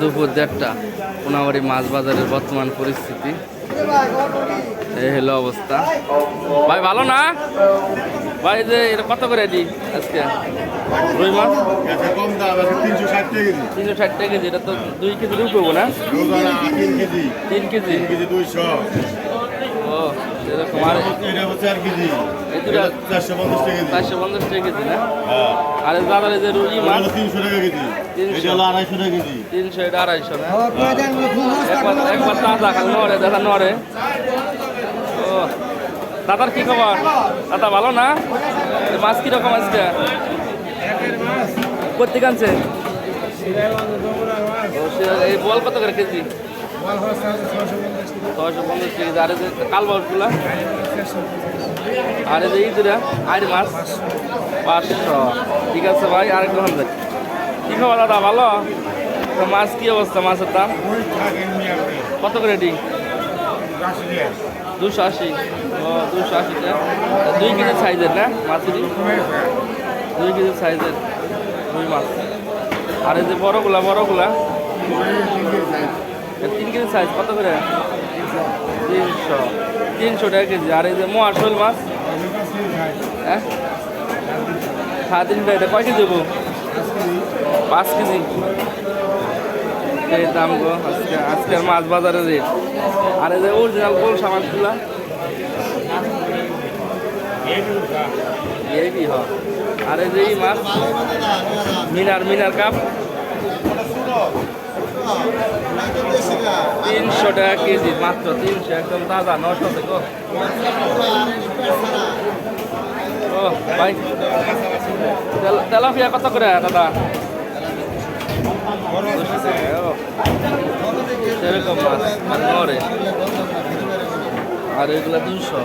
দুপুর দেড়টা পোনাবাড়ি মাছ বাজারের বর্তমান পরিস্থিতি। এই হলো অবস্থা। ভাই ভালো না? ভাই যে এটা কত করে দি আজকে? রুই মাছ? তিনশো ষাট টাকা কেজি। এটা তো দুই কেজি রুই পাবো না? তিন কেজি। তিন কেজি দুইশো। আর হ্যাঁ। বাজারে যে রুই এটা মাছ তিনশো টাকা কেজি। তিনশো। এটা হলো আড়াইশো টাকা কেজি। তিনশো এটা আড়াইশো না? একবার একবার তাজা খাল নড়ে দাদা নড়ে। ও দাদার কি খবর? দাদা ভালো না? মাছ কীরকম আজকে? কোথেকে আনছে? এই বল কত করে কেজি? ছয়শো পঞ্চাশ কেজি, আর যে কালবাউসগুলা আর এই ইঁদুরা আইড় মাছ, পাঁচশো। ঠিক আছে ভাই আরেকটু হান যাই কি খবর দাদা, ভালো? তো মাছ কি অবস্থা, মাছের দাম? কত করে ডি দুশো আশি। ও, দুশো আশিটা দুই কেজি সাইজের না মাছেরই দুই কেজি সাইজের রুই মাছ। আর এই যে বড়গুলা বড়গুলা? তিন কেজি সাইজ, কত করে? তিনশো। তিনশো টাকা কেজি। আর এই যে মোয়ার শোল মাছ? হ্যাঁ? সাড়ে তিনটা এটা কয় কেজি দেবো পাঁচ কেজি। এই দাম গো, আজকে আজকের মাছ বাজারের রেট। আর এই যে অরিজিনাল গোল সামানগুলা? এই হয় আর এই যে এই মাছ? মিনার মিনার কাপ? তিনশো টাকা কেজি, মাত্র তিনশো, একদম তাজা, নশো থেকে ও। ভাই। তেল- তেলাপিয়া কত করে, দাদা। সেরকম মাছ আর এগুলো এগুলা দুশো